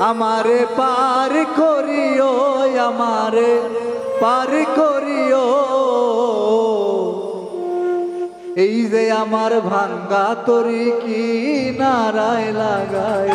আমারে পার করিও আমারে পার করিও। এই যে আমার ভাঙ্গা তরি কি নারায় লাগায়।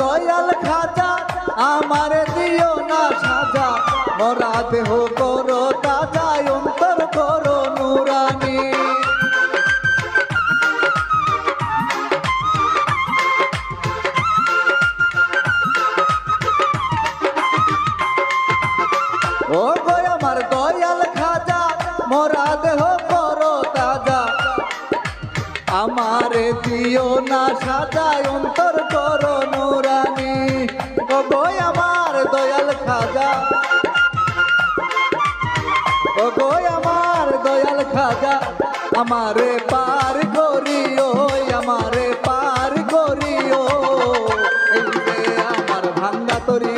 দয়াল খাজা আমার দিও না সাজা। মরা দেহ করো আমারে দিও না সাজায় অন্তর করো নুরানি। গই আমার দয়াল খাজা। গই আমার দয়াল খাজা, আমারে পার করিও, আমারে পার করিও। আমার ভাঙ্গা তরি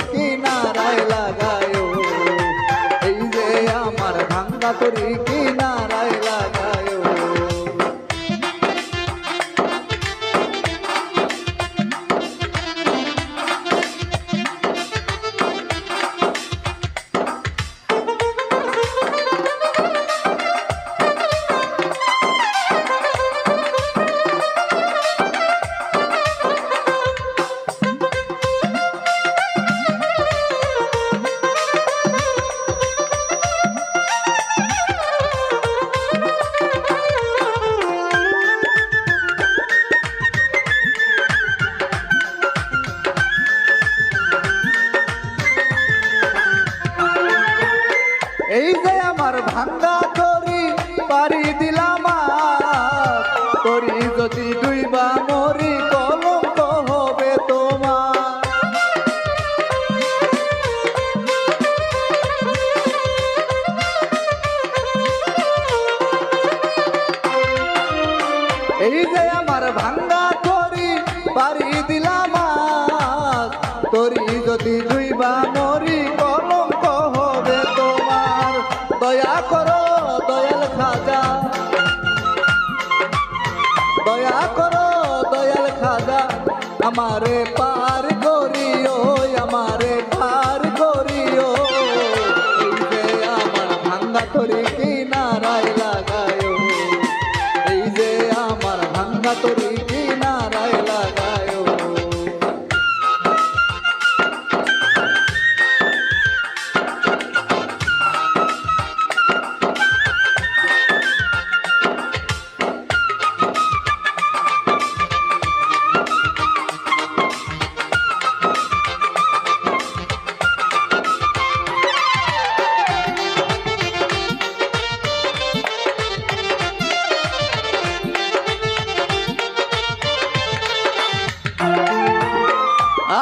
এই যে আমার ভাঙ্গা তরি পারি দিলাম। তরি যদি দুইবা মরি, কলঙ্ক হবে তোমার। দয়া করো, দয়াল খাজা। দয়া করো, দয়াল খাজা। আমারে পার করিও। আমার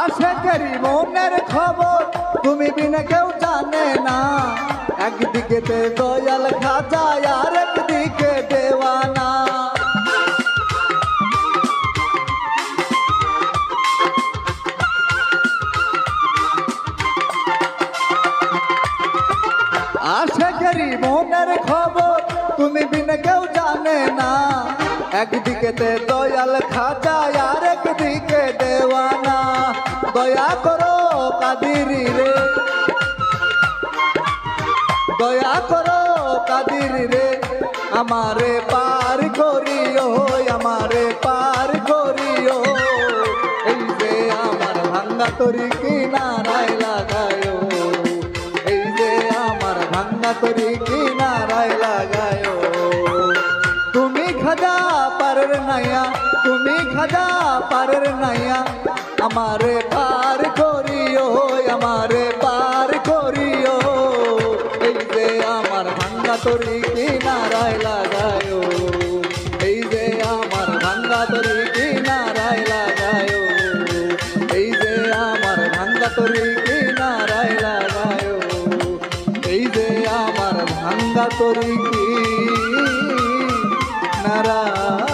আশেকেরই মনের খবর, তুমি বিনা কেউ জানে না। একদিকে তে দয়াল খাজা, আর একদিকে দেওয়ানা। আসে আশেকেরই মনের খবর, তুমি বিনা কেউ জানে না। একদিকে দিকেতে দয়াল খাজা, আর দয়া করো কাদিরি রে, আমারে পার করিও, আমারে পার করিও। এই যে আমার ভাঙ্গা তরি কিনারায় লাগায়ো, এই যে আমার ভাঙ্গা তরি কিনারায় লাগায়ো। তুমি খাজা পারের নাইয়া তুমি খাজা পারের নাইয়া আমারে পার করিও, আমারে ভাঙ্গা কিনারায় লাগায়ো। এই যে আমার ভাঙ্গা তরি কিনারায় লাগায়ো। এই যে আমার ভাঙ্গা তরি কিনারায় লাগায়ো। এই যে আমার ভাঙ্গা তরি কি নারায়